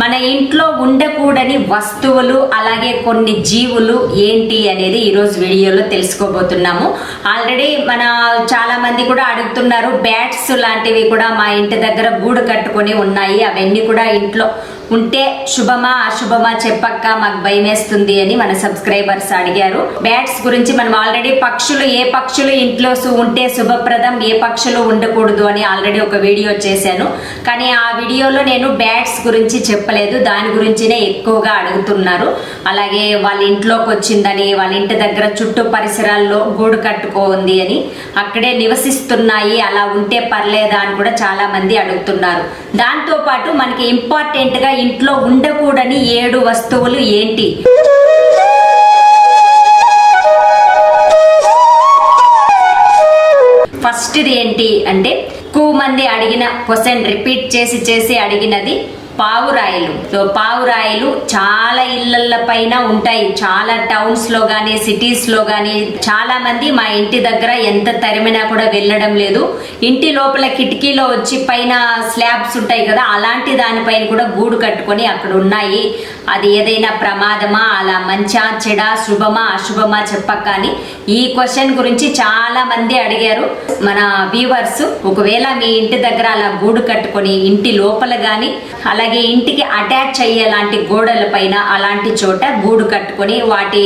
మన ఇంట్లో ఉండకూడని వస్తువులు అలాగే కొన్ని జీవులు ఏంటి అనేది ఈరోజు వీడియోలో తెలుసుకోబోతున్నాము. ఆల్రెడీ మన చాలా మంది కూడా అడుగుతున్నారు బ్యాట్స్ లాంటివి కూడా మా ఇంటి దగ్గర గూడు కట్టుకొని ఉన్నాయి. అవన్నీ కూడా ఇంట్లో ఉంటే శుభమా అశుభమా చెప్పక్క మాకు భయమేస్తుంది అని మన సబ్స్క్రైబర్స్ అడిగారు. బ్యాట్స్ గురించి మనం ఆల్రెడీ పక్షులు ఏ పక్షులు ఇంట్లో ఉంటే శుభప్రదం ఏ పక్షులు ఉండకూడదు అని ఆల్రెడీ ఒక వీడియో చేశాను. కానీ ఆ వీడియోలో నేను బ్యాట్స్ గురించి చెప్పలేదు దాని గురించినే ఎక్కువగా అడుగుతున్నారు. అలాగే వాళ్ళ ఇంట్లోకి వచ్చిందని వాళ్ళ ఇంటి దగ్గర చుట్టూ పరిసరాల్లో గూడు కట్టుకోంది అని అక్కడే నివసిస్తున్నాయి అలా ఉంటే పర్లేదా అని కూడా చాలా మంది అడుగుతున్నారు. దాంతో పాటు మనకి ఇంపార్టెంట్గా ఇంట్లో ఉండకూడని ఏడు వస్తువులు ఏంటి? ఫస్ట్ ఏంటి అంటే ఎక్కువ మంది అడిగిన క్వశ్చన్ రిపీట్ చేసి చేసి అడిగినది పావురాయిలు. సో పావురాయిలు చాలా ఇళ్ళ పైన ఉంటాయి. చాలా టౌన్స్లో కానీ సిటీస్లో కానీ చాలా మంది మా ఇంటి దగ్గర ఎంత తరిమినా కూడా వెళ్ళడం లేదు. ఇంటి లోపల కిటికీలో వచ్చి పైన స్లాబ్స్ ఉంటాయి కదా అలాంటి దానిపైన కూడా గూడు కట్టుకొని అక్కడ ఉన్నాయి. అది ఏదైనా ప్రమాదమా అలా మంచా చెడా శుభమా అశుభమా చెప్పక కానీ ఈ క్వశ్చన్ గురించి చాలా మంది అడిగారు. మన వ్యూవర్స్ ఒకవేళ మీ ఇంటి దగ్గర అలా గూడు కట్టుకొని ఇంటి లోపల గాని అలాగే ఇంటికి అటాచ్ అయ్యేలాంటి గోడల పైన అలాంటి చోట గూడు కట్టుకొని వాటి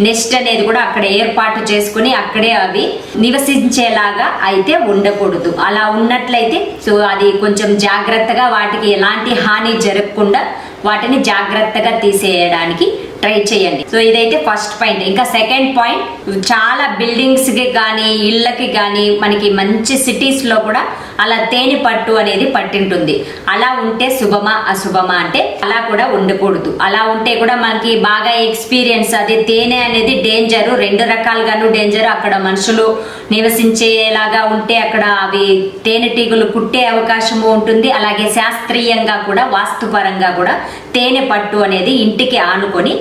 నెస్ట్ అనేది కూడా అక్కడ ఏర్పాటు చేసుకుని అక్కడే అవి నివసించేలాగా అయితే ఉండకూడదు. అలా ఉన్నట్లయితే సో అది కొంచెం జాగ్రత్తగా వాటికి ఎలాంటి హాని జరగకుండా వాటిని జాగ్రత్తగా తీసేయడానికి ట్రై చేయండి. సో ఇదైతే ఫస్ట్ పాయింట్. ఇంకా సెకండ్ పాయింట్ చాలా బిల్డింగ్స్కి కానీ ఇళ్ళకి కానీ మనకి మంచి సిటీస్లో కూడా అలా తేనె పట్టు అనేది పట్టింటుంది. అలా ఉంటే శుభమా అశుభమా అంటే అలా కూడా ఉండకూడదు. అలా ఉంటే కూడా మనకి బాగా ఎక్స్పీరియన్స్ అది తేనె అనేది డేంజరు. రెండు రకాలుగాను డేంజర్. అక్కడ మనుషులు నివసించేలాగా ఉంటే అక్కడ అవి తేనెటీగలు కుట్టే అవకాశము ఉంటుంది. అలాగే శాస్త్రీయంగా కూడా వాస్తుపరంగా కూడా తేనె పట్టు అనేది ఇంటికి ఆనుకొని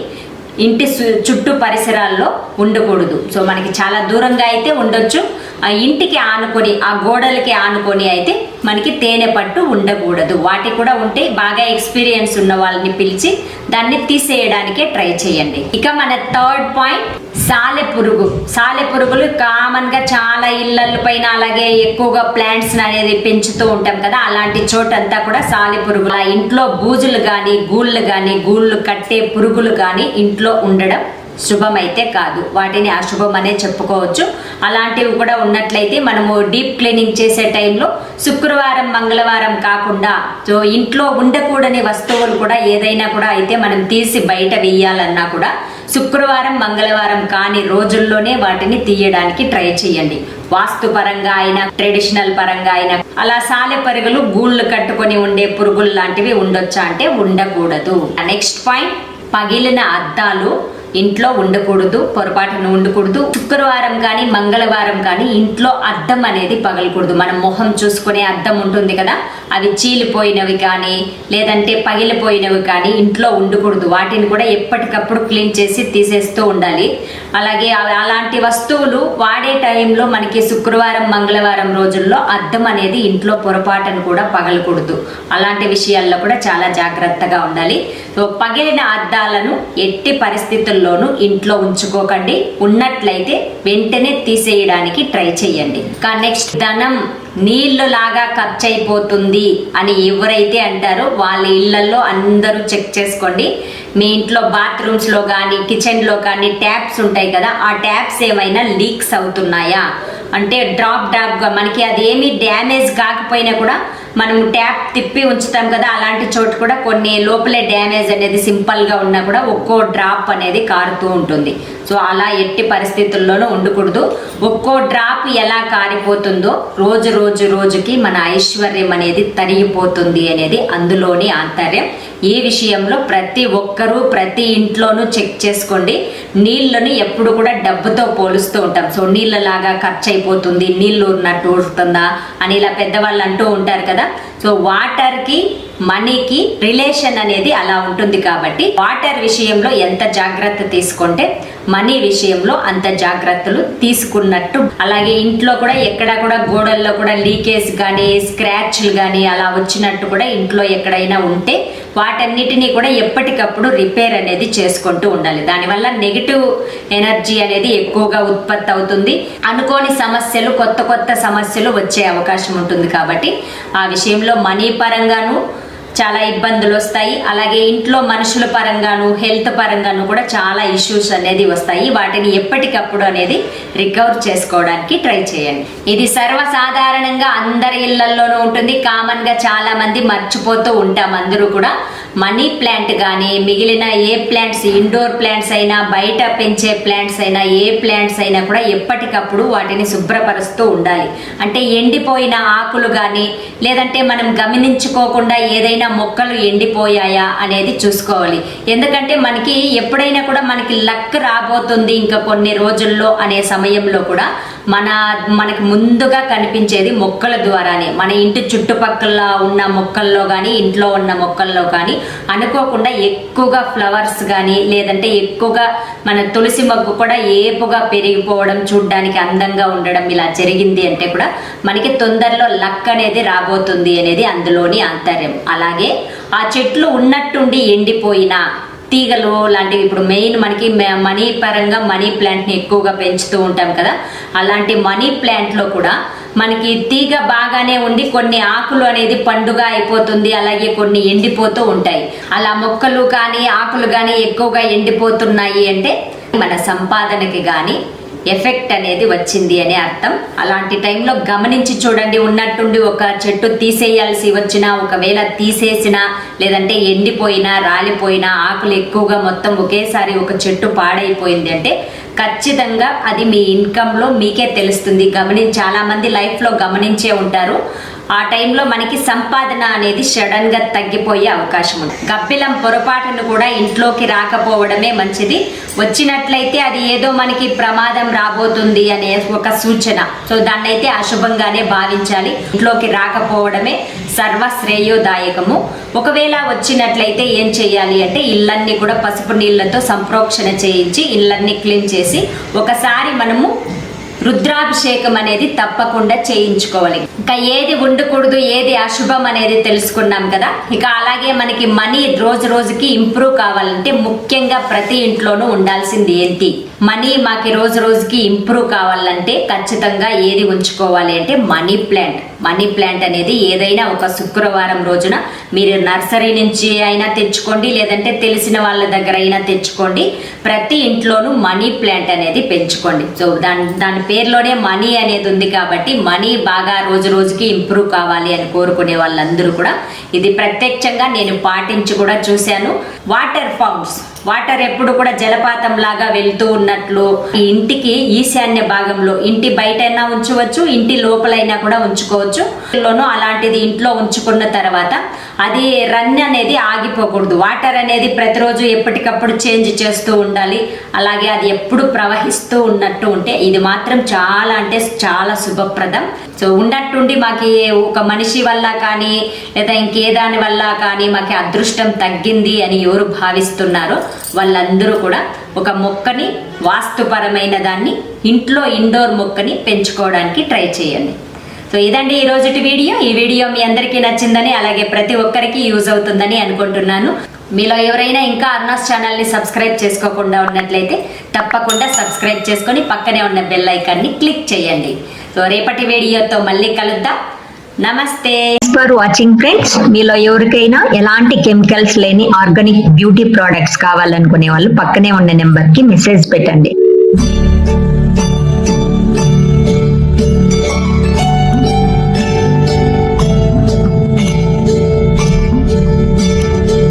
ఇంటి చుట్టూ పరిసరాల్లో ఉండకూడదు. సో మనకి చాలా దూరంగా అయితే ఉండొచ్చు. ఆ ఇంటికి ఆనుకొని ఆ గోడలకి ఆనుకొని అయితే మనకి తేనె పట్టు ఉండకూడదు. వాటి కూడా ఉంటే బాగా ఎక్స్పీరియన్స్ ఉన్న వాళ్ళని పిలిచి దాన్ని తీసేయడానికే ట్రై చేయండి. ఇక మన థర్డ్ పాయింట్ సాలె పురుగు. సాలె పురుగులు కామన్గా చాలా ఇళ్ళ పైన అలాగే ఎక్కువగా ప్లాంట్స్ అనేది పెంచుతూ ఉంటాం కదా అలాంటి చోటంతా కూడా సాలె పురుగులు. ఆ ఇంట్లో బూజులు కానీ గూళ్ళు కానీ గూళ్ళు కట్టే పురుగులు కానీ ఇంట్లో ఉండడం శుభమైతే కాదు. వాటిని అశుభం అనే చెప్పుకోవచ్చు. అలాంటివి కూడా ఉన్నట్లయితే మనము డీప్ క్లీనింగ్ చేసే టైంలో శుక్రవారం మంగళవారం కాకుండా సో ఇంట్లో ఉండకూడని వస్తువులు కూడా ఏదైనా కూడా అయితే మనం తీసి బయట వేయాలన్నా కూడా శుక్రవారం మంగళవారం కాని రోజుల్లోనే వాటిని తీయడానికి ట్రై చేయండి. వాస్తు పరంగా అయినా ట్రెడిషనల్ పరంగా అయినా అలా సాలె పరుగులు గూళ్ళు కట్టుకొని ఉండే పురుగులు లాంటివి ఉండొచ్చా అంటే ఉండకూడదు. నెక్స్ట్ పాయింట్ పగిలిన అద్దాలు ఇంట్లో ఉండకూడదు పొరపాటున ఉండకూడదు. శుక్రవారం కానీ మంగళవారం కానీ ఇంట్లో అద్దం అనేది పగలకూడదు. మనం మొహం చూసుకునే అద్దం ఉంటుంది కదా? అవి చీలిపోయినవి కానీ లేదంటే పగిలిపోయినవి కానీ ఇంట్లో ఉండకూడదు. వాటిని కూడా ఎప్పటికప్పుడు క్లీన్ చేసి తీసేస్తూ ఉండాలి. అలాగే అలాంటి వస్తువులు వాడే టైంలో మనకి శుక్రవారం మంగళవారం రోజుల్లో అద్దం అనేది ఇంట్లో పొరపాటును కూడా పగలకూడదు. అలాంటి విషయాల్లో కూడా చాలా జాగ్రత్తగా ఉండాలి. సో పగిలిన అద్దాలను ఎట్టి పరిస్థితుల్లో పరిస్థితుల్లోనూ ఇంట్లో ఉంచుకోకండి. ఉన్నట్లయితే వెంటనే తీసేయడానికి ట్రై చేయండి. కా నెక్స్ట్ ధనం నీళ్ళు లాగా ఖర్చు అయిపోతుంది అని ఎవరైతే అంటారో వాళ్ళ ఇళ్ళలో అందరూ చెక్ చేసుకోండి. మీ ఇంట్లో బాత్రూమ్స్లో కానీ కిచెన్లో కానీ ట్యాప్స్ ఉంటాయి కదా ఆ ట్యాప్స్ ఏమైనా లీక్స్ అవుతున్నాయా? అంటే డ్రాప్ డ్రాప్గా మనకి అది ఏమీ డ్యామేజ్ కాకపోయినా కూడా మనం ట్యాప్ తిప్పి ఉంచుతాం కదా అలాంటి చోటు కూడా కొన్ని లోపలే డ్యామేజ్ అనేది సింపుల్గా ఉన్నా కూడా ఒక్కో డ్రాప్ అనేది కారుతూ ఉంటుంది. సో అలా ఎట్టి పరిస్థితుల్లోనూ ఉండకూడదు. ఒక్కో డ్రాప్ ఎలా కారిపోతుందో రోజు రోజు రోజుకి మన ఐశ్వర్యం అనేది తరిగిపోతుంది అనేది అందులోని ఆంతర్యం. ఈ విషయంలో ప్రతి ఒక్కరూ ప్రతి ఇంట్లోనూ చెక్ చేసుకోండి. నీళ్ళని ఎప్పుడు కూడా డబ్బుతో పోలుస్తూ ఉంటాం. సో నీళ్ళలాగా ఖర్చు అయిపోతుంది నీళ్ళు ఉన్నట్టు ఉంటుందా అని ఇలా పెద్దవాళ్ళు అంటూ ఉంటారు కదా. సో వాటర్కి మనీకి రిలేషన్ అనేది అలా ఉంటుంది కాబట్టి వాటర్ విషయంలో ఎంత జాగ్రత్త తీసుకుంటే మనీ విషయంలో అంత జాగ్రత్తలు తీసుకున్నట్టు. అలాగే ఇంట్లో కూడా ఎక్కడ కూడా గోడల్లో కూడా లీకేజ్ కానీ స్క్రాచ్లు కానీ అలా వచ్చినట్టు కూడా ఇంట్లో ఎక్కడైనా ఉంటే వాటన్నిటినీ కూడా ఎప్పటికప్పుడు రిపేర్ అనేది చేసుకుంటూ ఉండాలి. దానివల్ల నెగిటివ్ ఎనర్జీ అనేది ఎక్కువగా ఉత్పత్తి అవుతుంది. అనుకోని సమస్యలు కొత్త కొత్త సమస్యలు వచ్చే అవకాశం ఉంటుంది కాబట్టి ఆ విషయంలో మనీ పరంగాను చాలా ఇబ్బందులు వస్తాయి. అలాగే ఇంట్లో మనుషుల పరంగాను హెల్త్ పరంగాను కూడా చాలా ఇష్యూస్ అనేది వస్తాయి. వాటిని ఎప్పటికప్పుడు అనేది రికవర్ చేసుకోవడానికి ట్రై చేయండి. ఇది సర్వసాధారణంగా అందరి ఇళ్ళలోనూ ఉంటుంది. కామన్గా చాలామంది చాలా మంది మర్చిపోతూ ఉంటాం. అందరూ కూడా మనీ ప్లాంట్ కానీ మిగిలిన ఏ ప్లాంట్స్ ఇండోర్ ప్లాంట్స్ అయినా బయట పెంచే ప్లాంట్స్ అయినా ఏ ప్లాంట్స్ అయినా కూడా ఎప్పటికప్పుడు వాటిని శుభ్రపరుస్తూ ఉండాలి. అంటే ఎండిపోయిన ఆకులు కానీ లేదంటే మనం గమనించుకోకుండా ఏదైనా మొక్కలు ఎండిపోయాయా అనేది చూసుకోవాలి. ఎందుకంటే మనకి ఎప్పుడైనా కూడా మనకి లక్ రాబోతుంది ఇంకా కొన్ని రోజుల్లో అనే సమయంలో కూడా మన మనకి ముందుగా కనిపించేది మొక్కల ద్వారానే. మన ఇంటి చుట్టుపక్కల ఉన్న మొక్కల్లో కానీ ఇంట్లో ఉన్న మొక్కల్లో కానీ అనుకోకుండా ఎక్కువగా ఫ్లవర్స్ కానీ లేదంటే ఎక్కువగా మన తులసి మొగ్గు కూడా ఏపుగా పెరిగిపోవడం చూడ్డానికి అందంగా ఉండడం ఇలా జరిగింది అంటే కూడా మనకి తొందరలో లక్ అనేది రాబోతుంది అనేది అందులోని ఆంతర్యం. అలాగే ఆ చెట్లు ఉన్నట్టుండి ఎండిపోయిన తీగలు లాంటివి ఇప్పుడు మెయిన్ మనకి మనీ పరంగా మనీ ప్లాంట్ని ఎక్కువగా పెంచుతూ ఉంటాం కదా. అలాంటి మనీ ప్లాంట్లో కూడా మనకి తీగ బాగానే ఉండి కొన్ని ఆకులు అనేది పండుగ అయిపోతుంది అలాగే కొన్ని ఎండిపోతూ ఉంటాయి. అలా మొక్కలు కానీ ఆకులు కానీ ఎక్కువగా ఎండిపోతున్నాయి అంటే మన సంపాదనకి కానీ ఎఫెక్ట్ అనేది వచ్చింది అనే అర్థం. అలాంటి టైంలో గమనించి చూడండి ఉన్నట్టుండి ఒక చెట్టు తీసేయాల్సి వచ్చినా ఒకవేళ తీసేసినా లేదంటే ఎండిపోయినా రాలిపోయినా ఆకులు ఎక్కువగా మొత్తం ఒకేసారి ఒక చెట్టు పాడైపోయింది అంటే ఖచ్చితంగా అది మీ ఇన్కంలో మీకే తెలుస్తుంది. గమని చాలామంది లైఫ్లో గమనించే ఉంటారు. ఆ టైంలో మనకి సంపాదన అనేది సడన్గా తగ్గిపోయే అవకాశం ఉంది. గబ్బిలం పొరపాటును కూడా ఇంట్లోకి రాకపోవడమే మంచిది. వచ్చినట్లయితే అది ఏదో మనకి ప్రమాదం రాబోతుంది అనే ఒక సూచన. సో దాన్ని అయితే అశుభంగానే భావించాలి. ఇంట్లోకి రాకపోవడమే సర్వ శ్రేయోదాయకము ఒకవేళ వచ్చినట్లయితే ఏం చేయాలి అంటే ఇళ్ళన్ని కూడా పసుపు నీళ్ళతో సంప్రోక్షణ చేయించి ఇళ్ళన్ని క్లీన్ చేసి ఒకసారి మనము రుద్రాభిషేకం అనేది తప్పకుండా చేయించుకోవాలి. ఇంకా ఏది ఉండకూడదు ఏది అశుభం అనేది తెలుసుకున్నాం కదా? ఇక అలాగే మనకి మనీ రోజు రోజుకి ఇంప్రూవ్ కావాలంటే ముఖ్యంగా ప్రతి ఇంట్లోనూ ఉండాల్సింది ఏంటి? మనీ మాకి రోజు రోజుకి ఇంప్రూవ్ కావాలంటే ఖచ్చితంగా ఏది ఉంచుకోవాలి అంటే మనీ ప్లాంట్. మనీ ప్లాంట్ అనేది ఏదైనా ఒక శుక్రవారం రోజున మీరు నర్సరీ నుంచి అయినా తెచ్చుకోండి లేదంటే తెలిసిన వాళ్ళ దగ్గర అయినా తెచ్చుకోండి. ప్రతి ఇంట్లోనూ మనీ ప్లాంట్ అనేది పెంచుకోండి. సో దాని దాని పేరులోనే మనీ అనేది ఉంది కాబట్టి మనీ బాగా రోజు రోజుకి ఇంప్రూవ్ కావాలి అని కోరుకునే వాళ్ళందరూ కూడా ఇది ప్రత్యక్షంగా నేను పాటించి కూడా చూశాను. వాటర్ ఫౌండ్స్ వాటర్ ఎప్పుడు కూడా జలపాతం లాగా వెళ్తూ ఉన్నట్లు ఈ ఇంటికి ఈశాన్య భాగంలో ఇంటి బయటైనా ఉంచవచ్చు ఇంటి లోపలైనా కూడా ఉంచుకోవచ్చు. లోనూ అలాంటిది ఇంట్లో ఉంచుకున్న తర్వాత అది రన్ అనేది ఆగిపోకూడదు. వాటర్ అనేది ప్రతిరోజు ఎప్పటికప్పుడు చేంజ్ చేస్తూ ఉండాలి. అలాగే అది ఎప్పుడు ప్రవహిస్తూ ఉన్నట్టు ఉంటే ఇది మాత్రం చాలా అంటే చాలా శుభప్రదం. సో ఉన్నట్టుండి మాకు ఒక మనిషి వల్ల కానీ లేదా ఇంకే దాని వల్ల కానీ మాకు అదృష్టం తగ్గింది అని ఎవరు భావిస్తున్నారో వాళ్ళందరూ కూడా ఒక మొక్కని వాస్తుపరమైన దాన్ని ఇంట్లో ఇండోర్ మొక్కని పెంచుకోవడానికి ట్రై చేయండి. సో ఇదండి ఈ రోజుటి వీడియో. ఈ వీడియో మీ అందరికీ నచ్చిందని అలాగే ప్రతి ఒక్కరికి యూజ్ అవుతుందని అనుకుంటున్నాను. మీలో ఎవరైనా ఇంకా అర్నాస్ ఛానల్ని సబ్స్క్రైబ్ చేసుకోకుండా ఉన్నట్లయితే తప్పకుండా సబ్స్క్రైబ్ చేసుకొని పక్కనే ఉన్న బెల్ ఐకాన్ని క్లిక్ చేయండి. సో రేపటి వీడియోతో మళ్ళీ కలుద్దాం. నమస్తే. ఫర్ వాచింగ్ ఫ్రెండ్స్ మీలో ఎవరికైనా ఎలాంటి కెమికల్స్ లేని ఆర్గానిక్ బ్యూటీ ప్రోడక్ట్స్ కావాలనుకునే వాళ్ళు పక్కనే ఉన్న నెంబర్కి మెసేజ్ పెట్టండి.